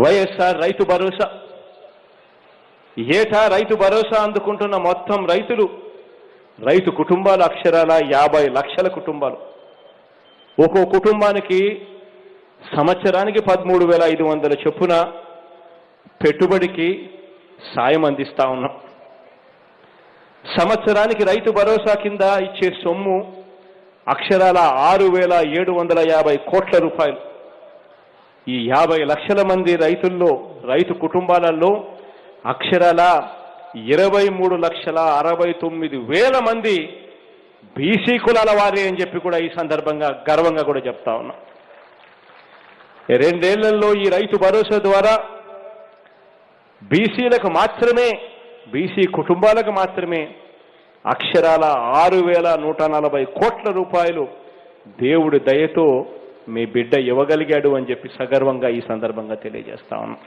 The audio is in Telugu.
వైఎస్ఆర్ రైతు భరోసా. ఏటా రైతు భరోసా అందుకుంటున్న మొత్తం రైతులు? రైతు కుటుంబాల అక్షరాల యాభై లక్షల కుటుంబాలు. ఒక్కో కుటుంబానికి సంవత్సరానికి పదమూడు వేల ఐదు వందల చొప్పున పెట్టుబడికి సాయం అందిస్తా ఉన్నాం. సంవత్సరానికి రైతు భరోసా కింద ఇచ్చే సొమ్ము అక్షరాల ఆరు వేల ఏడు వందల యాభై కోట్ల రూపాయలు. ఈ యాభై లక్షల మంది రైతుల్లో రైతు కుటుంబాలలో అక్షరాల ఇరవై మూడు లక్షల అరవై తొమ్మిది వేల మంది బీసీ కులాల వారే అని చెప్పి కూడా ఈ సందర్భంగా గర్వంగా కూడా చెప్తా ఉన్నా. రెండేళ్ళలో ఈ రైతు భరోసా ద్వారా బీసీలకు మాత్రమే బీసీ కుటుంబాలకు మాత్రమే అక్షరాల ఆరు వేల నూట నలభై కోట్ల రూపాయలు దేవుడి దయతో మీ బిడ్డ ఇవ్వగలిగాడు అని చెప్పి సగర్వంగా ఈ సందర్భంగా తెలియజేస్తా ఉన్నాం.